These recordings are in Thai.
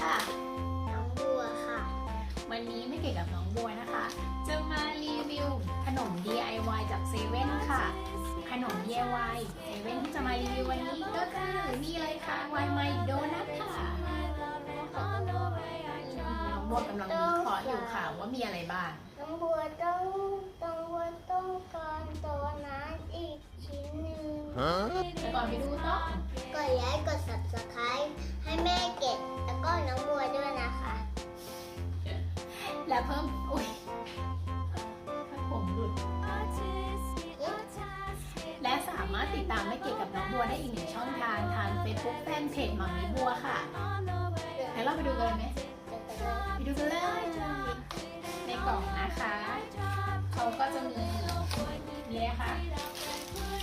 ค่ะ น้องบัวค่ะ วันนี้ไม่เกี่ยวกับน้องบัวนะคะ จะมารีวิวขนม DIY จากเซเว่นค่ะ ขนม DIY เซเว่นที่จะมารีวิววันนี้ก็คือนี่เลยค่ะวายไมโดนัทค่ะน้องบัวกำลังวิเคราะห์อยู่ค่ะว่ามีอะไรบ้าง น้องบัวต้องต้องบัวต้องการตัวนั้นอีกชิ้นหนึ่งแต่ก่อนไปดูต้องกดไลค์กด subscribe ให้แม่เก็บแล้ว ก็น้องบัวด้วยนะคะ และเพิ่ม อุ้ยผมหลุด และสามารถติดตามไม่เกี่ยวกับน้องบัวได้อีกหนึ่งช่องทางทาง Facebook แฟนเพจหมังมีบัวค่ะแล้เราไปดูกันเลยไหมไปดูกันเลย ในกล่องนะคะ เขาก็จะมีนี่ยค่ะ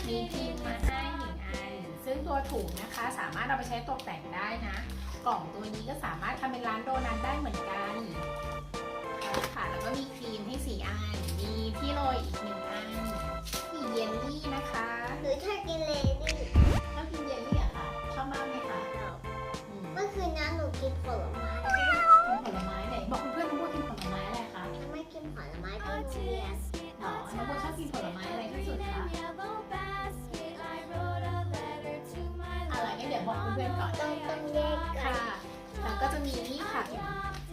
มีพิมพ์มา ตัวถุงนะคะ สามารถเอาไปใช้ตกแต่งได้นะ กล่องตัวนี้ก็สามารถทำเป็นร้านโดนัทได้เหมือนกันค่ะแล้วก็มีครีมให้สี่อันมีที่โรยอีกหนึ่งอันมีเยลลี่นะคะหรือถ้ากินเลดี้ชอบกินเยลลี่อะค่ะชอบมากไหมคะอืมเมื่อคืนนั้นหนูกินผลไม้ บอกเพื่อนๆก่อนต้องต้องแยกค่ะ แล้วก็จะมีนี่ค่ะ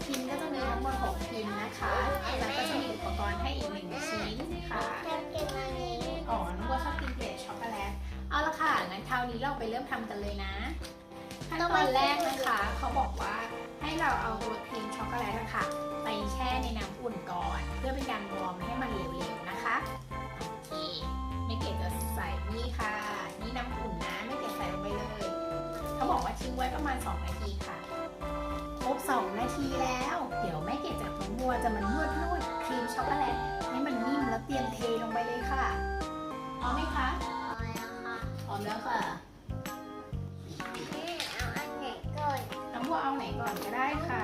พิมพ์ก็จะมีทั้งหมด6พิมพ์นะคะ แล้วก็จะมีอุปกรณ์ให้อีกหนึ่งชิ้นค่ะชอบกินอันนี้อ๋อน้องบัวชอบกินเกรดช็อกโกแลต เอาละค่ะงั้นคราวนี้เราไปเริ่มทำกันเลยนะ ขั้นตอนแรกนะคะ เขาบอกว่าให้เราเอาตัวครีมช็อกโกแลตนะคะไปแช่ในน้ำอุ่นก่อน เพื่อเป็นการวอร์มให้มันเหลวๆ ทิ้งไว้ประมาณ 2 นาทีค่ะ ครบ 2 นาทีแล้ว เดี๋ยวแม่เกดจากน้องบัวจะมานวดนวดครีมช็อกโกแลตให้มันนิ่มแล้วเตรียมเทลงไปเลยค่ะพร้อมไหมคะเอาแล้วค่ะพร้อมแล้วค่ะเอาอันไหนก่อนน้องบัวเอาไหนก่อนก็ได้ค่ะ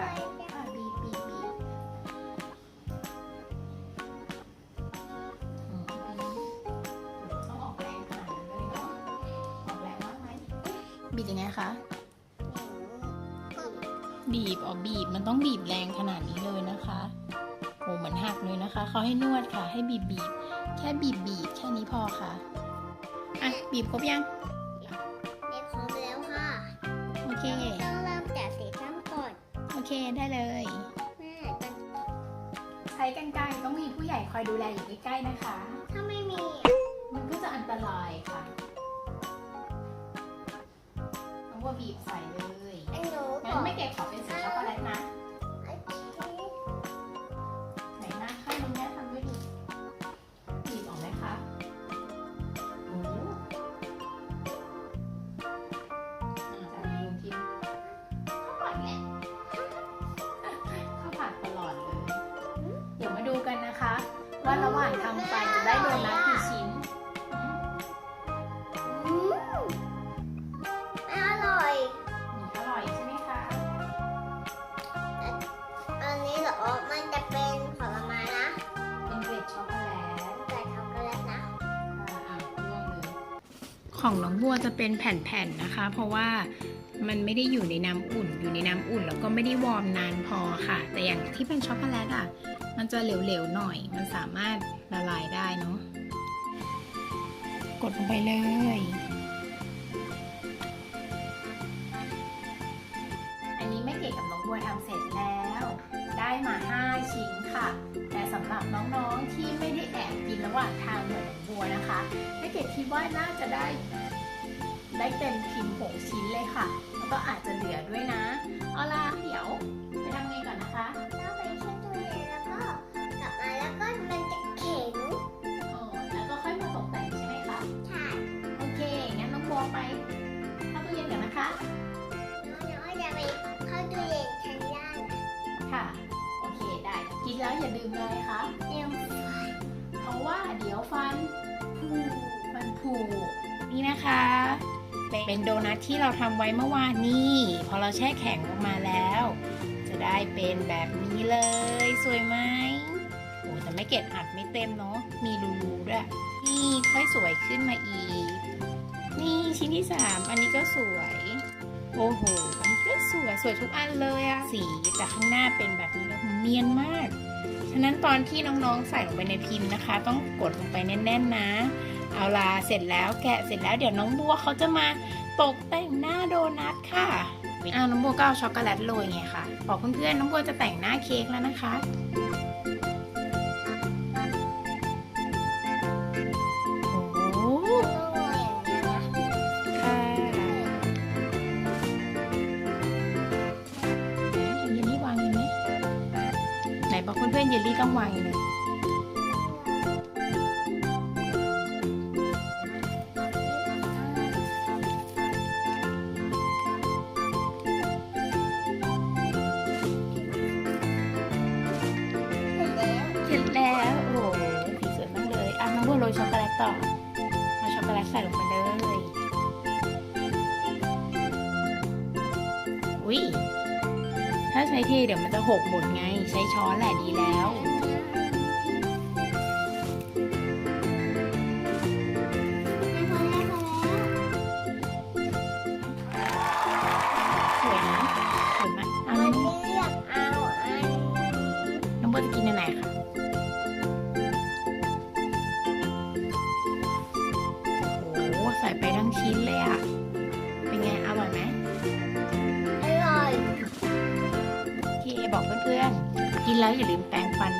บีบบีบบีบอืมต้องออกแรงขนาดนั้นเลยเนาะออกแรงมากไหมบีบยังไงคะ บีบอ๋อบีบมันต้องบีบแรงขนาดนี้เลยนะคะโอ้เหมือนหักเลยนะคะเขาให้นวดค่ะ ให้บีบบีบแค่บีบบีบแค่นี้พอค่ะ อะ บีบครบยังเด็กของแล้วค่ะ โอเค ต้องเริ่มจากสีน้ำก่อน โอเคได้เลยแม่แต่ใช้กันไกรต้องมีผู้ใหญ่คอยดูแลอยู่ใกล้ๆนะคะ ถ้าไม่มี มันก็จะอันตรายค่ะน้องว่าบีบใส่เลย ว่าระหว่างทำไปจะได้โดนัทกี่ชิ้น อืมไม่อร่อยอืมอร่อยใช่ไหมคะ อันนี้เหรอ มันจะเป็นผลไม้นะเป็นเกรดช็อกโกแลตแต่ช็อกโกแลตนะของน้องบัวจะเป็นแผ่นๆนะคะ เพราะว่ามันไม่ได้อยู่ในน้ำอุ่น อยู่ในน้ำอุ่นแล้วก็ไม่ได้วอร์มนานพอค่ะ แต่อย่างที่เป็นช็อกโกแลตอะ มันจะเหลวๆหน่อย มันสามารถละลายได้เนาะ กดลงไปเลย อันนี้แม่เก๋กับน้องบัวทำเสร็จแล้ว ได้มา 5 ชิ้นค่ะ แต่สำหรับน้องๆที่ไม่ได้แอบกินระหว่างทางเหมือนน้องบัวนะคะ แม่เก๋คิดว่าน่าจะได้ได้เต็มพิมพ์หกชิ้นเลยค่ะ แล้วก็อาจจะเหลือด้วยนะ เอาล่ะเดี๋ยวไปทำไงก่อนนะคะ อย่าลืมเลยคะเตรียมเพราะว่าเดี๋ยวฟันผุฟันผุนี่นะคะ เป็นโดนัทที่เราทำไว้เมื่อวานนี้ พอเราแช่แข็งออกมาแล้ว จะได้เป็นแบบนี้เลย สวยไหมโอ้แต่ไม่เก็บอัดไม่เต็มเนาะมีรูๆด้วยนี่ค่อยสวยขึ้นมาอีก นี่ชิ้นที่สามอันนี้ก็สวย โอ้โหอันนี้ก็สส วยสวยทุกอันเลยอะสีแต่ข้างหน้าเป็นแบบนี้แล้วเนียนมาก ฉะนั้นตอนที่น้องๆใส่ลงไปในพิมพ์นะคะ ต้องกดลงไปแน่น ๆ นะ เอาล่ะเสร็จแล้วแกะเสร็จแล้วเดี๋ยวน้องบัวเขาจะมาตกแต่งหน้าโดนัทค่ะอ้าวน้องบัวก็เอาช็อกโกแลตโรยไงคะบอกเพื่อนๆน้องบัวจะแต่งหน้าเค้กแล้วนะคะ เยลลี่ต้องวางยังไงเสร็จแล้ว โอ้โหสีสวยมากเลย อะน้องบัวโรยช็อกโกแลตต่อเอาช็อกโกแลตใส่ลงไปเลย ใช้เทเดี๋ยวมันจะหกหมดไง ใช้ช้อนแหละดีแล้ว แล้วอย่าลืมแปรงฟัน